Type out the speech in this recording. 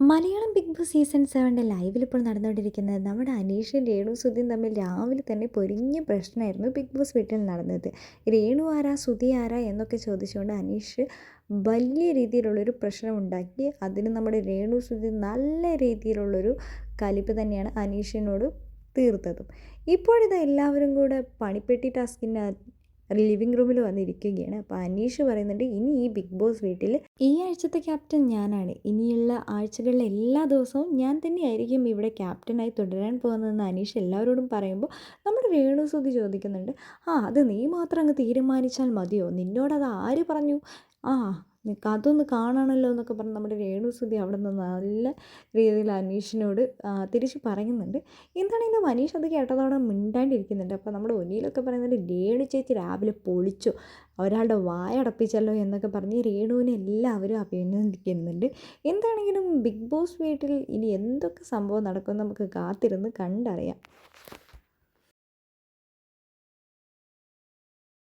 Malayalam big boss season സെവന്റെ ലൈവിൽ ഇപ്പോൾ നടന്നുകൊണ്ടിരിക്കുന്നത് നമ്മുടെ അനീഷും രേണു സുധിയും തമ്മിൽ രാവിലെ തന്നെ പൊരിഞ്ഞ പ്രശ്നമായിരുന്നു ബിഗ് ബോസ് വീട്ടിൽ നടന്നത്. രേണു ആരാ സുധി ആരാ എന്നൊക്കെ ചോദിച്ചുകൊണ്ട് അനീഷ് വലിയ രീതിയിലുള്ളൊരു പ്രശ്നം ഉണ്ടാക്കി. അതിന് നമ്മുടെ രേണു സുധി നല്ല രീതിയിലുള്ളൊരു കലിപ്പ് തന്നെയാണ് അനീഷിനോട് തീർത്തതും. ഇപ്പോഴിത് എല്ലാവരും കൂടെ പണിപ്പെട്ടി ടാസ്കിന്റെ ലിവിങ് റൂമിൽ വന്നിരിക്കുകയാണ്. അപ്പോൾ അനീഷ് പറയുന്നുണ്ട് ഇനി ഈ ബിഗ് ബോസ് വീട്ടിൽ ഈ ആഴ്ചത്തെ ക്യാപ്റ്റൻ ഞാനാണ്. ഇനിയുള്ള ആഴ്ചകളിലെ എല്ലാ ദിവസവും ഞാൻ തന്നെയായിരിക്കും ഇവിടെ ക്യാപ്റ്റനായി തുടരാൻ പോകുന്നതെന്ന് അനീഷ് എല്ലാവരോടും പറയുമ്പോൾ നമ്മുടെ രേണുസുതി ചോദിക്കുന്നുണ്ട്. ആ അത് നീ മാത്രം അങ്ങ് തീരുമാനിച്ചാൽ മതിയോ? നിന്നോടത് ആര് പറഞ്ഞു? ആ അതൊന്ന് കാണണമല്ലോ എന്നൊക്കെ പറഞ്ഞ് നമ്മുടെ രേണുസുതി അവിടെ നിന്ന് നല്ല രീതിയിൽ അനീഷിനോട് തിരിച്ച് പറയുന്നുണ്ട്. എന്താണെങ്കിലും മനീഷ് അത് കേട്ടതോടെ മിണ്ടാണ്ടിരിക്കുന്നുണ്ട്. അപ്പോൾ നമ്മുടെ ഒനിയിലൊക്കെ പറയുന്നത് രേണു ചേച്ചി രാവിലെ പൊളിച്ചു ഒരാളുടെ വായ അടപ്പിച്ചല്ലോ എന്നൊക്കെ പറഞ്ഞ് രേണുവിനെ എല്ലാവരും അഭിനന്ദിക്കുന്നുണ്ട്. എന്താണെങ്കിലും ബിഗ് ബോസ് വീട്ടിൽ ഇനി എന്തൊക്കെ സംഭവം നടക്കുമെന്ന് നമുക്ക് കാത്തിരുന്ന് കണ്ടറിയാം.